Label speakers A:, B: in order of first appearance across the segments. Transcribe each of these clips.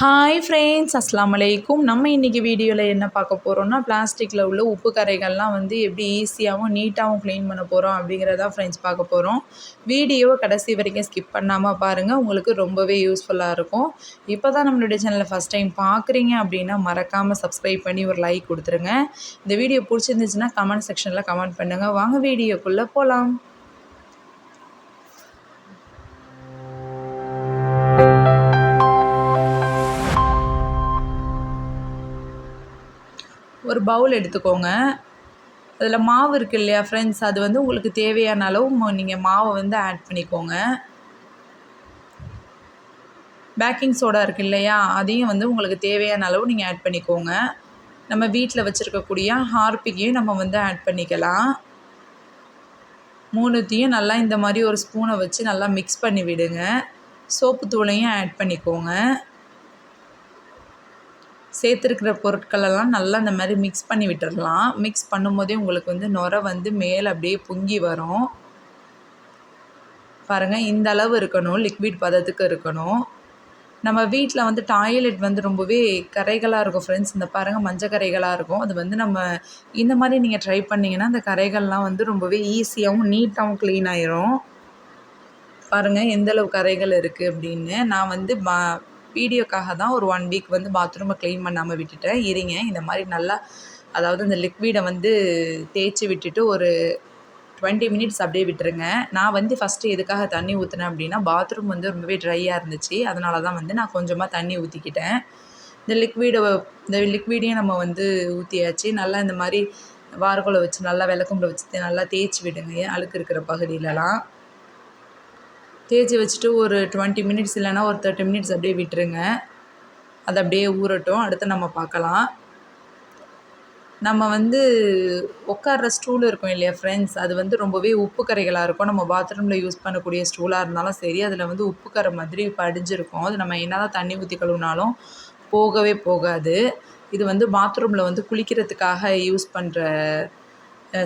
A: Hi friends அஸ்லாம் வலைக்கும் நம்ம இன்றைக்கி வீடியோவில் என்ன பார்க்க போகிறோம்னா பிளாஸ்டிக்கில் உள்ள உப்பு கரைகள்லாம் வந்து எப்படி ஈஸியாகவும் நீட்டாகவும் க்ளீன் பண்ண போகிறோம் அப்படிங்கிறதா ஃப்ரெண்ட்ஸ் பார்க்க போகிறோம் வீடியோவை கடைசி வரைக்கும் ஸ்கிப் பண்ணாமல் பாருங்கள் உங்களுக்கு ரொம்பவே யூஸ்ஃபுல்லாக இருக்கும். இப்போ தான் நம்மளுடைய சேனலை ஃபஸ்ட் டைம் பார்க்குறீங்க அப்படின்னா மறக்காமல் சப்ஸ்கிரைப் பண்ணி ஒரு லைக் கொடுத்துருங்க. இந்த வீடியோ பிடிச்சிருந்துச்சுன்னா கமெண்ட் செக்ஷனில் கமெண்ட் பண்ணுங்கள் வாங்க வீடியோக்குள்ளே போகலாம் ஒரு பவுல் எடுத்துக்கோங்க. அதில் மாவு இருக்குது இல்லையா ஃப்ரெண்ட்ஸ் அது வந்து உங்களுக்கு தேவையான அளவு நீங்கள் மாவை வந்து ஆட் பண்ணிக்கோங்க. பேக்கிங் சோடா இருக்குது இல்லையா அதையும் வந்து உங்களுக்கு தேவையான அளவு நீங்கள் ஆட் பண்ணிக்கோங்க. நம்ம வீட்டில் வச்சுருக்கக்கூடிய ஹார்பிக்கையும் நம்ம வந்து ஆட் பண்ணிக்கலாம். மூணுத்தையும் நல்லா இந்த மாதிரி ஒரு ஸ்பூனை வச்சு நல்லா மிக்ஸ் பண்ணி விடுங்க. சோப்பு தூளையும் ஆட் பண்ணிக்கோங்க. சேர்த்துருக்கிற பொருட்களெல்லாம் நல்லா இந்த மாதிரி மிக்ஸ் பண்ணி விட்டுடலாம் மிக்ஸ் பண்ணும்போதே உங்களுக்கு வந்து நுரை வந்து மேலே அப்படியே பொங்கி வரும். பாருங்கள் இந்த அளவு இருக்கணும் லிக்விட் பதத்துக்கு இருக்கணும். நம்ம வீட்டில் வந்து டாய்லெட் வந்து ரொம்பவே கரைகளாக இருக்கும் ஃப்ரெண்ட்ஸ் இந்த பாருங்கள் மஞ்சள் கரைகளாக இருக்கும். அது வந்து நம்ம இந்த மாதிரி நீங்கள் ட்ரை பண்ணிங்கன்னா அந்த கரைகள்லாம் வந்து ரொம்பவே ஈஸியாகவும் நீட்டாகவும் க்ளீன் ஆயிரும். பாருங்கள் எந்தளவு கரைகள் இருக்குது அப்படின்னு. நான் வந்து வீடியோக்காக தான் ஒரு ஒன் வீக் வந்து பாத்ரூமை க்ளீன் பண்ணாமல் விட்டுட்டேன். இருங்க இந்த மாதிரி நல்லா அதாவது இந்த லிக்விடை வந்து தேய்ச்சி விட்டுட்டு ஒரு டுவெண்ட்டி மினிட்ஸ் அப்படியே விட்டுருங்க. நான் வந்து ஃபஸ்ட்டு எதுக்காக தண்ணி ஊற்றினேன் அப்படின்னா பாத்ரூம் வந்து ரொம்பவே ட்ரையாக இருந்துச்சு. அதனால தான் வந்து நான் கொஞ்சமாக தண்ணி ஊற்றிக்கிட்டேன் இந்த லிக்விடை இந்த லிக்விடையும் நம்ம வந்து ஊற்றியாச்சு நல்லா இந்த மாதிரி வாரக்குள்ள வச்சு நல்லா விளக்கும்புல வச்சு நல்லா தேய்ச்சி விடுங்க. அழுக்கு இருக்கிற பகுதியிலலாம். தேய்ச்சி வச்சுட்டு ஒரு டுவெண்ட்டி மினிட்ஸ் இல்லைன்னா ஒரு தேர்ட்டி மினிட்ஸ் அப்படியே விட்டுருங்க. அது அப்படியே ஊறட்டும். அடுத்து நம்ம பார்க்கலாம். நம்ம வந்து உட்கார்ற ஸ்டூல் இருக்கும் இல்லையா ஃப்ரெண்ட்ஸ் அது வந்து ரொம்பவே உப்பு கரைகளாக இருக்கும். நம்ம பாத்ரூமில் யூஸ் பண்ணக்கூடிய ஸ்டூலாக இருந்தாலும் சரி அதில் வந்து உப்பு கரை மாதிரி படிஞ்சிருக்கும். அது நம்ம என்ன தான் தண்ணி ஊற்றி கழுவினாலும் போகவே போகாது. இது வந்து பாத்ரூமில் வந்து குளிக்கிறதுக்காக யூஸ் பண்ணுற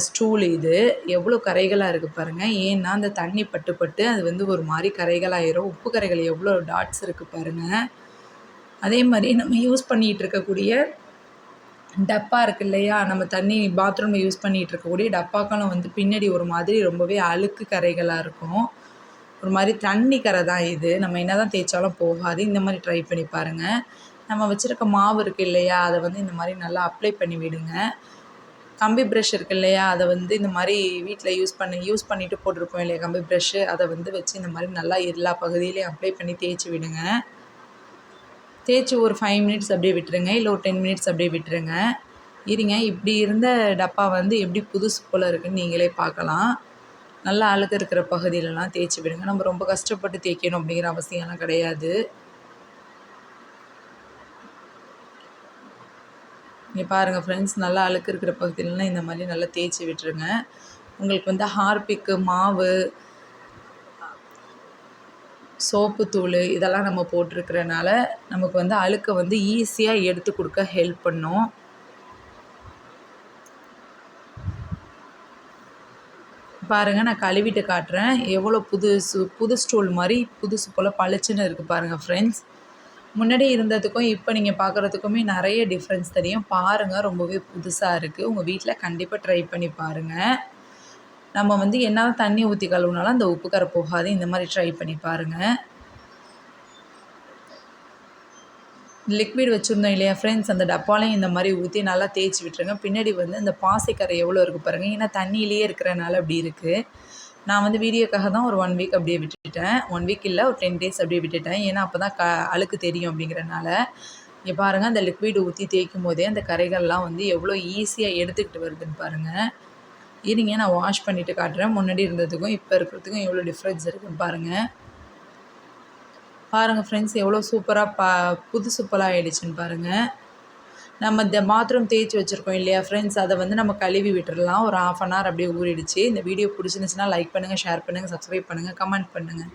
A: ஸ்டூல் இது. எவ்வளோ கரைகளாக இருக்குது பாருங்கள் ஏன்னா அந்த தண்ணி பட்டு பட்டு அது வந்து ஒரு மாதிரி கரைகளாயிரும். உப்பு கரைகள் எவ்வளோ டாட்ஸ் இருக்குது பாருங்கள் அதே மாதிரி நம்ம யூஸ் பண்ணிகிட்டு இருக்கக்கூடிய டப்பா இருக்குது இல்லையா? நம்ம தண்ணி பாத்ரூமில் யூஸ் பண்ணிகிட்டு இருக்கக்கூடிய டப்பாக்களும் வந்து பின்னாடி ஒரு மாதிரி ரொம்பவே அழுக்கு கரைகளாக இருக்கும். ஒரு மாதிரி தண்ணி கரை தான் இது. நம்ம என்ன தான் தேய்ச்சாலும் போகாது. இந்த மாதிரி ட்ரை பண்ணி பாருங்கள் நம்ம வச்சுருக்க மாவு இருக்குது இல்லையா? அதை வந்து இந்த மாதிரி நல்லா அப்ளை பண்ணி விடுங்க. கம்பி ப்ரஷ் இருக்குது இல்லையா? அதை வந்து இந்த மாதிரி வீட்டில் யூஸ் பண்ணி யூஸ் பண்ணிவிட்டு போட்டிருப்போம் இல்லையா? கம்பி ப்ரெஷ்ஷு அதை வந்து வச்சு இந்த மாதிரி நல்லா எல்லா பகுதியிலையும் அப்ளை பண்ணி தேய்ச்சி விடுங்க. தேய்ச்சி ஒரு ஃபைவ் மினிட்ஸ் அப்படியே விட்டுருங்க. இல்லை ஒரு டென் மினிட்ஸ் அப்படியே விட்டுருங்க. இருங்க. இப்படி இருந்த டப்பா வந்து எப்படி புதுசு போல் இருக்குதுன்னு நீங்களே பார்க்கலாம். நல்லா அழுக்கு இருக்கிற பகுதியிலலாம் தேய்ச்சி விடுங்க. நம்ம ரொம்ப கஷ்டப்பட்டு தேய்க்கணும் அப்படிங்கிற அவசியம்லாம் கிடையாது. இங்கே பாருங்கள் ஃப்ரெண்ட்ஸ் நல்லா அழுக்கு இருக்கிற பகுதியிலலாம் இந்த மாதிரி நல்லா தேய்ச்சி விட்டுருங்க. உங்களுக்கு வந்து ஹார்பிக்கு மாவு சோப்பு தூள் இதெல்லாம் நம்ம போட்டிருக்கிறனால நமக்கு வந்து அழுக்கை வந்து ஈஸியாக எடுத்து கொடுக்க ஹெல்ப் பண்ணும். பாருங்கள் நான் கழுவிட்டு காட்டுறேன். எவ்வளோ புதுசு புது ஸ்டூல் மாதிரி புதுசு போல் பளிச்சுன்னு இருக்குது பாருங்கள் ஃப்ரெண்ட்ஸ் முன்னாடி இருந்ததுக்கும் இப்போ நீங்கள் பார்க்குறதுக்குமே நிறைய டிஃப்ரென்ஸ் தெரியும். பாருங்கள் ரொம்பவே புதுசாக இருக்குது உங்கள் வீட்டில் கண்டிப்பாக ட்ரை பண்ணி பாருங்கள் நம்ம வந்து என்ன தண்ணி ஊற்றி கழுவுனாலும் அந்த உப்பு கரை போகாது. இந்த மாதிரி ட்ரை பண்ணி பாருங்கள் லிக்விட் வச்சுருந்தோம் இல்லையா ஃப்ரெண்ட்ஸ் அந்த டப்பாலையும் இந்த மாதிரி ஊற்றி நல்லா தேய்ச்சி விட்டுருங்க. பின்னாடி வந்து அந்த பாசிக்கரை எவ்வளோ இருக்குது பாருங்கள் ஏன்னா தண்ணியிலேயே இருக்கிறனால அப்படி இருக்குது நான் வந்து வீடியோக்காக தான் ஒரு ஒன் வீக் அப்படியே விட்டுட்டேன். ஒன் வீக் இல்லை ஒரு டென் டேஸ் அப்படியே விட்டுட்டேன். ஏன்னா அப்போ தான் க அழுக்கு தெரியும் அப்படிங்கிறனால. இங்கே பாருங்கள் அந்த லிக்விட் ஊற்றி தேய்க்கும் போதே அந்த கரைகள்லாம் வந்து எவ்வளோ ஈஸியாக எடுத்துக்கிட்டு வருதுன்னு பாருங்கள் இருங்க நான் வாஷ் பண்ணிவிட்டு காட்டுறேன். முன்னாடி இருந்ததுக்கும் இப்போ இருக்கிறதுக்கும் எவ்வளோ டிஃப்ரென்ஸ் இருக்குன்னு பாருங்கள் பாருங்கள் ஃப்ரெண்ட்ஸ் எவ்வளோ சூப்பராக பா புதுசு போலாக ஆகிடுச்சின்னு பாருங்கள் நம்ம இந்த பாத்ரூம் தேய்ச்சி வச்சுருக்கோம் இல்லையா ஃப்ரெண்ட்ஸ் அதை வந்து நம்ம கழுவி விட்டுடலாம் ஒரு ஆஃப் அன் ஹவர் அப்படியே ஊறிடுச்சு. இந்த வீடியோ பிடிச்சிருந்துச்சுன்னா லைக் பண்ணுங்கள் ஷேர் பண்ணுங்கள் சப்ஸ்கிரைப் பண்ணுங்கள் கமெண்ட் பண்ணுங்கள்